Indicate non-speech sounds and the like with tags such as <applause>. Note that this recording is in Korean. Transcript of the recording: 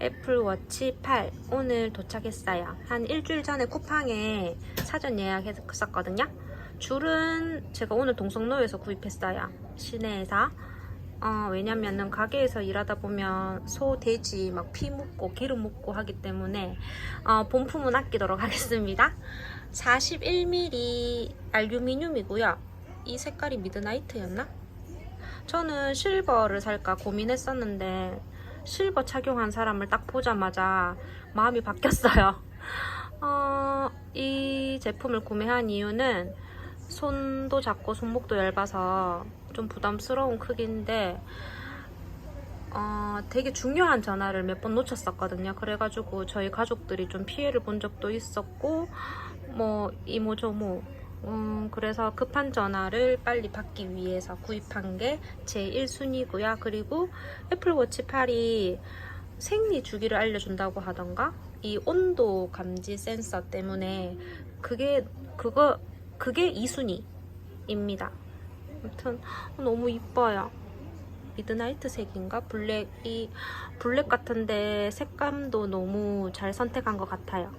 애플워치 8 오늘 도착했어요. 한 일주일 전에 쿠팡에 사전 예약했었거든요. 줄은 제가 오늘 동성로에서 구입했어요. 시내에서. 어, 왜냐면은 가게에서 일하다 보면 소, 돼지 막 피 묻고 기름 묻고 하기 때문에 어, 본품은 아끼도록 <laughs> 하겠습니다. 41mm 알루미늄이고요. 이 색깔이 미드나이트였나? 저는 실버를 살까 고민했었는데 실버 착용한 사람을 딱 보자마자 마음이 바뀌었어요. <laughs> 어, 이 제품을 구매한 이유는 손도 작고 손목도 얇아서 좀 부담스러운 크기인데 어, 되게 중요한 전화를 몇 번 놓쳤었거든요. 그래가지고 저희 가족들이 좀 피해를 본 적도 있었고 뭐 이모 저모 음, 그래서 급한 전화를 빨리 받기 위해서 구입한 게 제 1순위고요. 그리고 애플워치 8이 생리 주기를 알려준다고 하던가 이 온도 감지 센서 때문에 그게 그거 그게 2순위입니다. 아무튼 너무 이뻐요. 미드나이트 색인가? 블랙이 블랙 같은데 색감도 너무 잘 선택한 것 같아요.